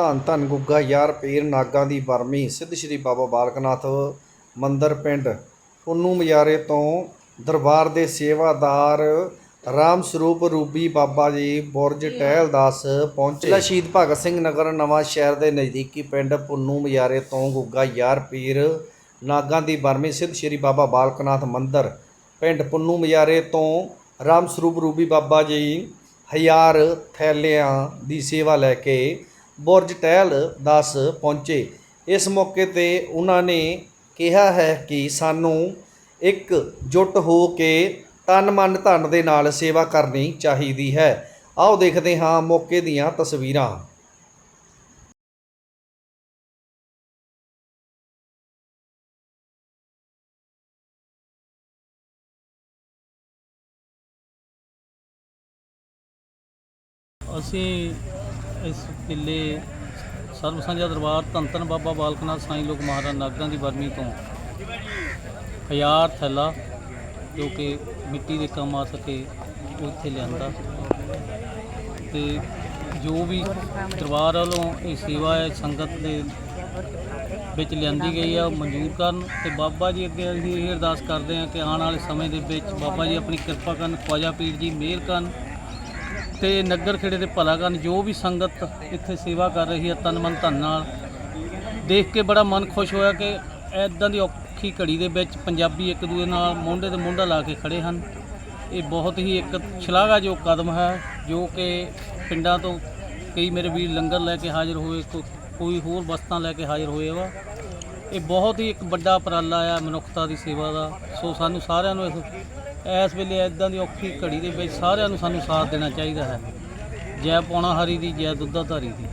ਧੰਨ ਧੰਨ ਗੁੱਗਾ ਯਾਰ ਪੀਰ ਨਾਗਾਂ ਦੀ ਬਰਮੀ ਸਿੱਧ ਸ਼੍ਰੀ ਬਾਬਾ ਬਾਲਕਨਾਥ ਮੰਦਰ ਪਿੰਡ, ਪੁੰਨੂ ਮਜਾਰੇ ਤੋਂ ਦਰਬਾਰ ਦੇ ਸੇਵਾਦਾਰ ਰਾਮ ਸਰੂਪ ਰੂਬੀ ਬਾਬਾ ਜੀ ਬੁਰਜ ਟਹਿਲਦਾਸ ਪਹੁੰਚੇ। ਜ਼ਿਲ੍ਹਾ ਸ਼ਹੀਦ ਭਗਤ ਸਿੰਘ ਨਗਰ ਨਵਾਂ ਸ਼ਹਿਰ ਦੇ ਨਜ਼ਦੀਕੀ ਪਿੰਡ ਪੁੰਨੂ ਮਜਾਰੇ ਤੋਂ ਗੁੱਗਾ ਯਾਰ ਪੀਰ ਨਾਗਾਂ ਦੀ ਬਰਮੀ ਸਿੱਧ ਸ਼੍ਰੀ ਬਾਬਾ ਬਾਲਕਨਾਥ ਮੰਦਰ, ਪਿੰਡ ਪੁੰਨੂ ਮਜਾਰੇ ਤੋਂ ਰਾਮ ਸਰੂਪ ਰੂਬੀ ਬਾਬਾ ਜੀ ਹਜ਼ਾਰ ਥੈਲਿਆਂ ਦੀ ਸੇਵਾ ਲੈ ਕੇ ਬੁਰਜ ਟਹਿਲ ਦਾਸ ਪਹੁੰਚੇ। ਇਸ ਮੌਕੇ ਤੇ ਉਹਨਾਂ ਨੇ ਕਿਹਾ ਹੈ ਕਿ ਸਾਨੂੰ ਇੱਕ ਜੁੱਟ ਹੋ ਕੇ ਤਨ ਮਨ ਧਨ ਦੇ ਨਾਲ ਸੇਵਾ ਕਰਨੀ ਚਾਹੀਦੀ ਹੈ। ਆਓ ਦੇਖਦੇ ਹਾਂ ਮੌਕੇ ਦੀਆਂ ਤਸਵੀਰਾਂ। ਅਸੀਂ ਇਸ ਕਿਲੇ ਸਰਬ ਸਾਂਝਾ ਦਰਬਾਰ ਧੰਨ ਧੰਨ ਬਾਬਾ ਬਾਲਕ ਨਾਥ ਸਾਈਂ ਲੋਕ ਮਹਾਰਾਜ ਨਾਗਾਂ ਦੀ ਬਰਮੀ ਤੋਂ ਹਜ਼ਾਰ ਥੈਲਾ ਜੋ ਕਿ ਮਿੱਟੀ ਦੇ ਕੰਮ ਆ ਸਕੇ, ਉਹ ਇੱਥੇ ਲਿਆਂਦਾ। ਤੇ ਜੋ ਵੀ ਦਰਬਾਰ ਵੱਲੋਂ ਇਹ ਸੇਵਾ ਹੈ, ਸੰਗਤ ਦੇ ਵਿੱਚ ਲਿਆਂਦੀ ਗਈ ਆ, ਉਹ ਮਨਜ਼ੂਰ ਕਰਨ। ਤੇ ਬਾਬਾ ਜੀ ਅੱਗੇ ਅਸੀਂ ਇਹ ਅਰਦਾਸ ਕਰਦੇ ਹਾਂ ਕਿ ਆਉਣ ਵਾਲੇ ਸਮੇਂ ਦੇ ਵਿੱਚ ਬਾਬਾ ਜੀ ਆਪਣੀ ਕਿਰਪਾ ਕਰਨ, ਖਵਾਜਾ ਪੀਰ ਜੀ ਮਿਹਰ ਕਰਨ। ਤੇ ਨਗਰ ਖੇੜੇ ਦੇ ਭਲਾ ਕਰਨ ਜੋ ਵੀ ਸੰਗਤ ਇੱਥੇ ਸੇਵਾ ਕਰ ਰਹੀ ਹੈ ਤਨ ਮਨ ਧਨ ਨਾਲ। ਦੇਖ ਕੇ ਬੜਾ ਮਨ ਖੁਸ਼ ਹੋਇਆ ਕਿ ਐਦਾਂ ਦੀ ਔਖੀ ਘੜੀ ਦੇ ਵਿੱਚ ਪੰਜਾਬੀ ਇੱਕ ਦੂਜੇ ਨਾਲ ਮੋਢੇ ਤੇ ਮੋਢਾ ਲਾ ਕੇ ਖੜੇ ਹਨ। ਇਹ ਬਹੁਤ ਹੀ ਇੱਕ ਸ਼ਲਾਘਾਯੋਗ ਕਦਮ ਹੈ, ਜੋ ਕਿ ਪਿੰਡਾਂ ਤੋਂ ਕਈ ਮੇਰੇ ਵੀਰ ਲੰਗਰ ਲੈ ਕੇ ਹਾਜ਼ਰ ਹੋਏ, ਕੋ- ਕੋਈ ਹੋਰ ਵਸਤਾਂ ਲੈ ਕੇ ਹਾਜ਼ਰ ਹੋਏ ਵਾ। ਇਹ ਬਹੁਤ ਹੀ ਇੱਕ ਵੱਡਾ ਉਪਰਾਲਾ ਆ ਮਨੁੱਖਤਾ ਦੀ ਸੇਵਾ ਦਾ। ਸੋ ਸਾਨੂੰ ਸਾਰਿਆਂ ਨੂੰ ਇਸ ਇਸ ਵੇਲੇ ਐਦਾਂ ਦੀ ਔਖੀ ਘੜੀ ਦੇ ਵਿੱਚ ਸਾਰਿਆਂ ਨੂੰ ਸਾਨੂੰ ਸਾਥ ਦੇਣਾ ਚਾਹੀਦਾ ਹੈ। ਜੈ ਪੌਣਾ ਹਰੀ ਦੀ, ਜੈ ਦੁੱਧਾਧਾਰੀ ਦੀ।